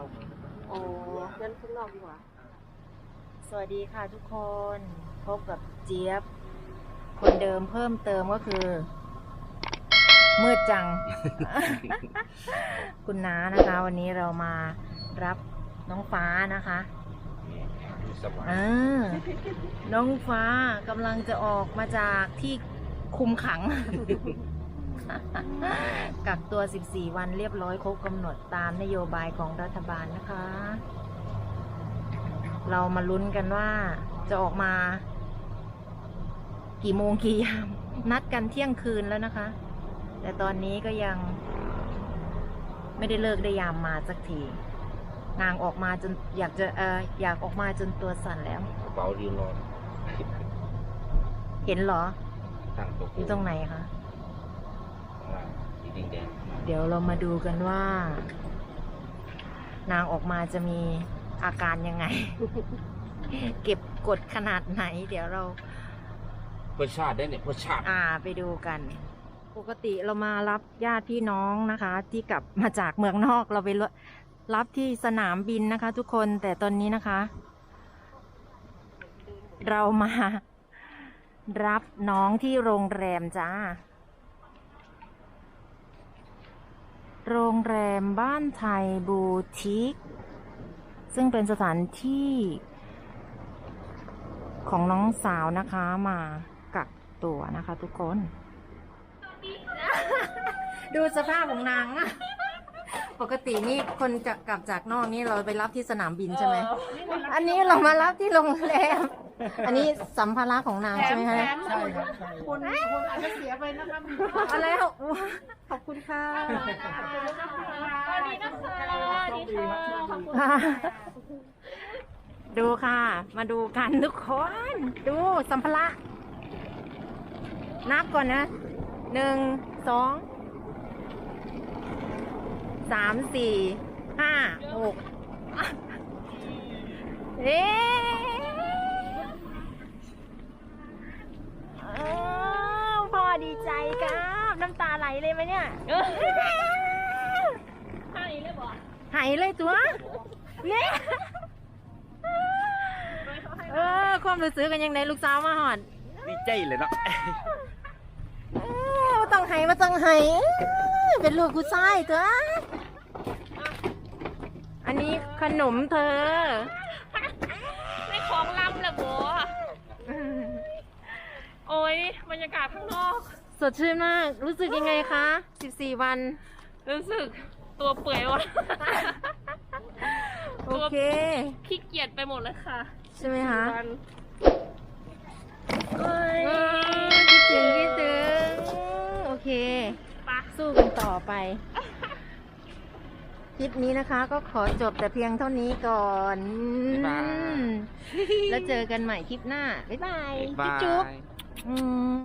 เข้าเมืองโอ้งั้นข้างนอกดีกว่า สวัสดีค่ะทุกคน พบกับเจี๊ยบ คนเดิมเพิ่มเติมก็คือ มืดจัง คุณน้านะคะ วันนี้เรามารับน้องฟ้านะคะดูสวรรเอค์อน้องฟ้ากำลังจะออกมาจากที่คุมขัง กักตัว 14 วันเรียบร้อยครบกำหนดตามนโยบายของรัฐบาลนะคะ เรามาลุ้นกันว่าจะออกมา กี่โมงกี่ยาม นัดกันเที่ยงคืนแล้วนะคะ แต่ตอนนี้ก็ยัง ไม่ได้เลิกได้ยามมาสักทีนางออกมาจนอยากจะเอออยากออกมาจนตัวสั่นแล้วกระเป๋าดีนอนเห็นเหรอตั้งตัวอยู่ตรงไหนคะ ข้างล่างสีแดงแดง เดี๋ยวเรามาดูกันว่า นางออกมาจะมีอาการยังไง เก็บกดขนาดไหน เดี๋ยวเราเพื่อชาติได้เนี่ยเพื่อชาติอ่าไปดูกัน ปกติเรามารับญาติพี่น้องนะคะ ที่กลับมาจากเมืองนอกเราไปรับที่สนามบินนะคะ ทุกคนแต่ตอนนี้นะคะ เรามารับน้องที่โรงแรมจ้า โรงแรมบ้านไทยบูติกซึ่งเป็นสถานที่ของน้องสาวนะคะมากักตัวนะคะทุกคน ดูสภาพของนางอะ ปกตินี่คนจะกลับจากนอกนี่เราไปรับที่สนามบินใช่ไหมอันนี้เรามารับที่โรงแรม อันนี้สัมภาระของนางใช่ไหมคะใช่ครับใช่ คุณคุณอาจจะเสียไปนะครับอะไรอะขอบคุณค่ะสวัสดีนะคะสวัสดีค่ะ ดูค่ะ มาดูกันทุกคน ดูสัมภาระ นับก่อนนะหนึ่งสอง สามสี่ห้าหกเอ๊ะอ้าวพ่อดีใจครับ น้ำตาไหลเลยไหมเนี่ยใช่เลยบอกหายเลยตัวเนี่ยเออ ความรู้สึกกันยังไงลูกสาวมาหอดดีใจเลยเนาะเออมาต้องไห้มาต้องไห้เออเป็นลูกกูชายตัว อันนี้ขนมเธอ ในของลำแหละบัวโอ้ยบรรยากาศข้างนอก สดชื่นมาก รู้สึกยังไงคะ 14 วัน รู้สึกตัวเปื่อยวะโอเคขี้เกียจไปหมดเลยค่ะ ใช่ไหมคะวันเออคิดถึงคิดถึงโอเคปะสู้กันต่อไปค ลิปนี้นะคะ ก็ขอจบแต่เพียงเท่านี้ก่อนบ๊ายบาย แล้วเจอกันใหม่คลิปหน้า บ๊ายบายบาจุ๊บยอืม